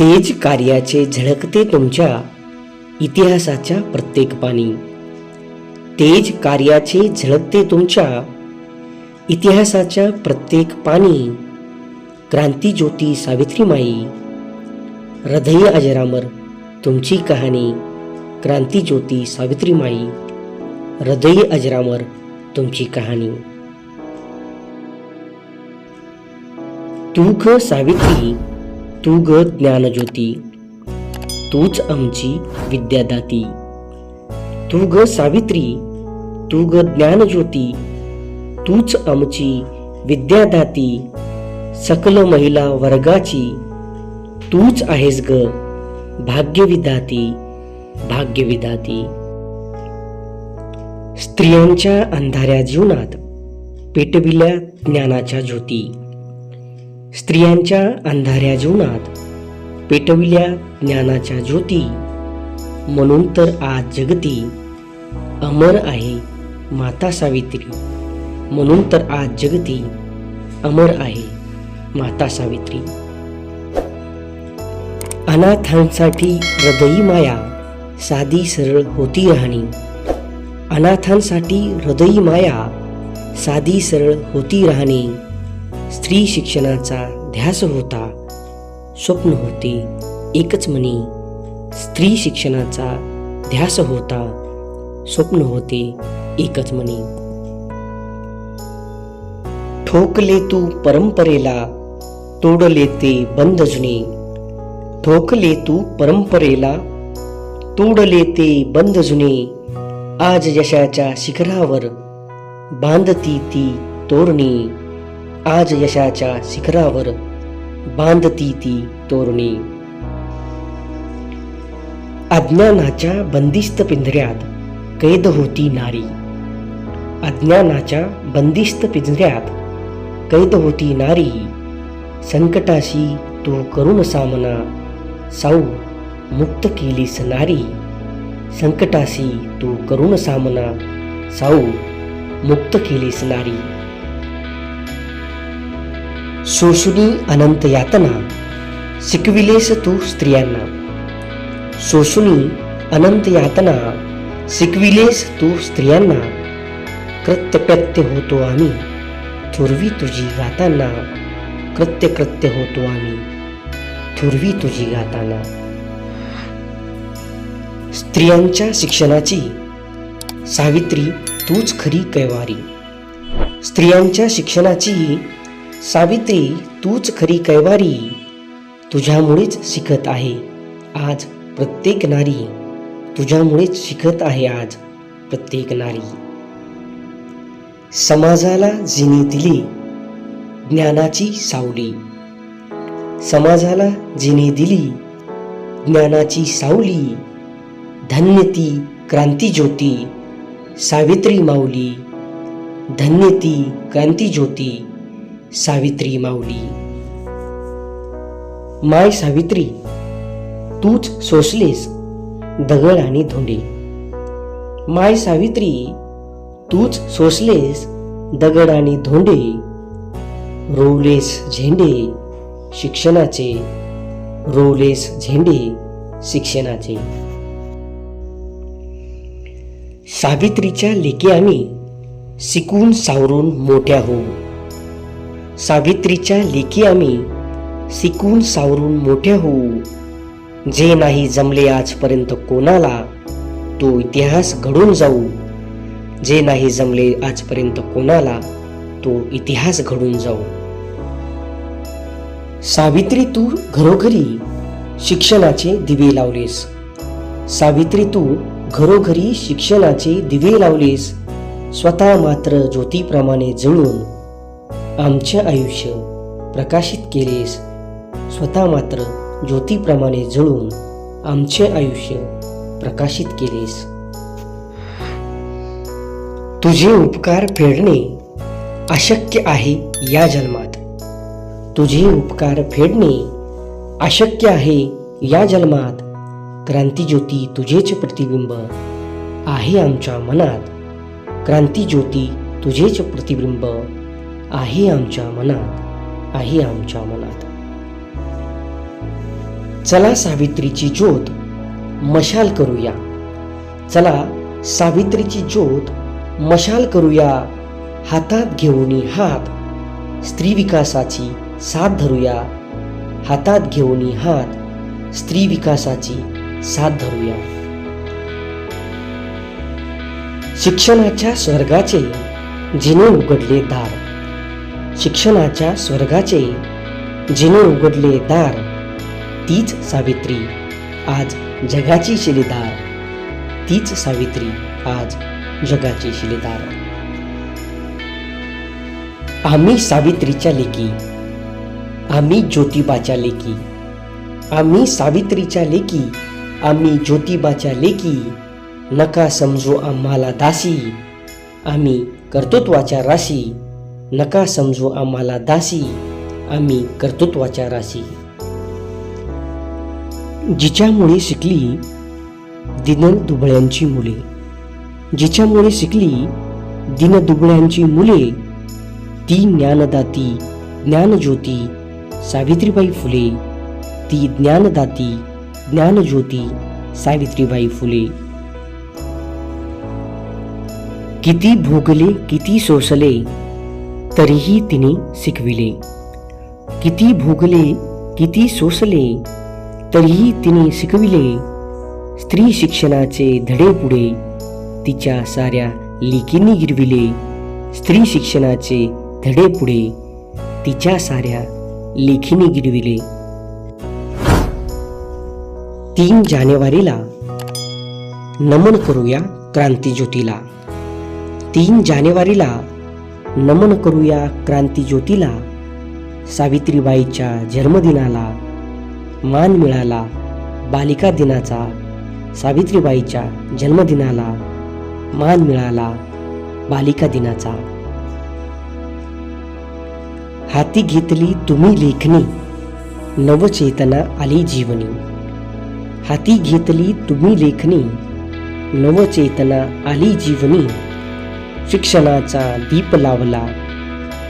तेज कार्याचे झळकते तुमच्या इतिहासाच्या प्रत्येक पाणी. तेज कार्याचे झळकते तुमच्या इतिहासाच्या प्रत्येक पाणी. क्रांती ज्योती सावित्रीमाई हृदय अजरामर तुमची कहाणी क्रांती ज्योती सावित्रीमाई हृदय अजरामर तुमची कहाणी. तूख सावित्री तू ग ज्ञानज्योती तूच आमची विद्यादाती. तू ग सावित्री तू ग ज्ञानज्योती तूच आमची विद्यादाती सकल महिला वर्गाची. तूच आहेस ग भाग्यविधाती भाग्यविधाती. स्त्रियांच्या अंधाऱ्या जीवनात पेटविल्या ज्ञानाच्या ज्योती. स्त्रियांच्या अंधाऱ्या जीवनात पेटविल्या ज्ञानाच्या ज्योती. म्हणून तर आज जगती अमर आहे माता सावित्री. म्हणून तर आज जगती अमर आहे माता सावित्री. अनाथांसाठी हृदयी माया साधी सरळ होती राहणी. अनाथांसाठी हृदयी माया साधी सरळ होती राहणी. स्त्री शिक्षणाचा ध्यास होता स्वप्न होते एकच म्हणे स्त्री शिक्षणाचा ध्यास होता स्वप्न होते एकच म्हणे. ठोकले तू परंपरेला तोडले ते बंद जुने ठोकले तू परंपरेला तोडले ते बंद जुने आज यशाच्या शिखरावर बांधती ती तोरणी. आज यशाच्या शिखरावर बांधती ती तोरणी. अज्ञानाच्या बंदिस्त पिंजऱ्यात कैद होती नारी. अज्ञानाच्या बंदिस्त पिंजऱ्यात कैद होती नारी. संकटाशी तो करुण सामना साऊ मुक्त केलीस नारी. संकटाशी तू करुण सामना साऊ मुक्त केलीस नारी. सोसुनी अनंत यातना शिकविलेस तू स्त्रियांना. सोसुनी अनंत यातना शिकविलेस तू स्त्रियांना. कृत्यप्रत्य होतो आम्ही थुरवी तुझी गाताना. कृत्य कृत्य होतो आम्ही थुरवी तुझी गाताना. स्त्रियांच्या शिक्षणाची सावित्री तूच खरी कैवारी. स्त्रियांच्या शिक्षणाची सावित्री तूच खरी कैवारी. तुझ्यामुळेच शिकत आहे आज प्रत्येक नारी. तुझ्यामुळेच शिकत आहे आज प्रत्येक नारी. समाजाला जिने दिली ज्ञानाची सावली. समाजाला जिने दिली ज्ञानाची सावली. धन्य ती क्रांती ज्योती सावित्री माऊली. धन्य ती क्रांती ज्योती. सावित्री माऊली. माय सावित्री तूच सोसलेस दगड आणि धोंडे. माय सावित्री तूच सोसलेस दगड आणि धोंडे. रोवलेस झेंडे शिक्षणाचे. रोवलेस झेंडे शिक्षणाचे. सावित्रीच्या लेखी आम्ही शिकून सावरून मोठ्या होऊ. सावित्रीच्या लेखी आम्ही शिकून सावरून मोठ्या होऊ. जे नाही जमले आजपर्यंत कोणाला तो इतिहास घडून जाऊ. जे नाही जमले आजपर्यंत कोणाला तो इतिहास घडून जाऊ. सावित्री तू घरोघरी शिक्षणाचे दिवे लावलेस. सावित्री तू घरोघरी शिक्षणाचे दिवे लावलेस. स्वतः मात्र ज्योतीप्रमाणे जळून आमचे आयुष्य प्रकाशित केलेस स्वतः मात्र ज्योतीप्रमाणे जळून आमचे आयुष्य प्रकाशित केलेस. तुझे उपकार फेडणे अशक्य आहे या जन्मात. तुझे उपकार फेडणे अशक्य आहे या जन्मात. क्रांतीज्योती तुझेच प्रतिबिंब आहे आमच्या मनात. क्रांतीज्योती तुझेच प्रतिबिंब आहे आमच्या मनात आहे आमच्या मनात. चला सावित्रीची ज्योत मशाल करूया. चला सावित्रीची ज्योत मशाल करूया. हातात घेऊन हात स्त्री विकासाची साथ धरूया. हातात घेऊन हात स्त्री विकासाची साथ धरूया. शिक्षणाच्या स्वर्गाचे जिने उघडले दार. शिक्षणाच्या स्वर्गाचे जिने उघडले दार. तीच सावित्री आज जगाची शिलेदार. तीच सावित्री आज जगाची शिलेदार. आम्ही सावित्रीच्या लेकी आम्ही ज्योतिबाच्या लेकी आम्ही सावित्रीच्या लेकी आम्ही ज्योतिबाच्या लेकी. नका समजू आम्हाला दासी आम्ही कर्तृत्वाच्या राशी. नका समजू आम्हाला दासी. आम्ही कर्तृत्वाच्या राशी. जिच्यामुळे शिकली दिनल दुबळ्यांची मुले. जिच्यामुळे शिकली दिन दुबळ्यांची मुले. ती ज्ञानदाती ज्ञानज्योती सावित्रीबाई फुले. ती ज्ञानदाती ज्ञानज्योती सावित्रीबाई फुले. किती भोगले किती सोसले. तरीही तिने शिकविले. किती भोगले किती सोसले तरीही तिने शिकविले. स्त्री शिक्षणाचे धडे पुढे तिच्या साऱ्या लेकींनी गिरविले. स्त्री शिक्षणाचे धडे पुढे तिच्या साऱ्या लेखीने गिरविले. तीन जानेवारीला नमन करूया क्रांतीज्योतीला. तीन जानेवारीला नमन करूया क्रांतीज्योतीला सावित्रीबाईच्या जन्मदिनाला मान मिळाला बालिका दिनाचा सावित्रीबाईच्या जन्मदिनाला मान मिळाला बालिका दिनाचा. हाती घेतली तुम्ही लेखणी नवचेतना आली जीवनी. हाती घेतली तुम्ही लेखणी नवचेतना आली जीवनी. शिक्षणाचा दीप लावला.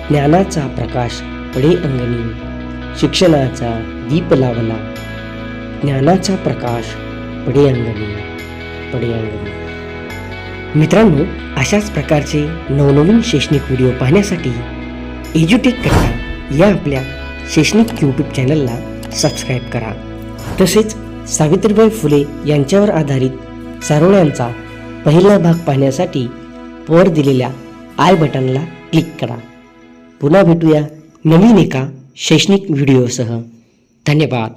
ज्ञानाचा प्रकाश पडे अंगणी. शिक्षणाचा दीप लावला. ज्ञानाचा प्रकाश पडे अंगणी. पडे अंगणी. मित्रांनो अशाच प्रकारचे नवनवीन शैक्षणिक व्हिडिओ पाहण्यासाठी एज्युटेक कट्टा या आपल्या शैक्षणिक यूट्यूब चॅनलला सबस्क्राईब करा. तसेच सावित्रीबाई फुले यांच्यावर आधारित सारोळ्यांचा पहिला भाग पाहण्यासाठी वर दिलेल्या आय बटनला क्लिक करा. पुन्हा भेटूया नवीन एका शैक्षणिक व्हिडिओसह. धन्यवाद.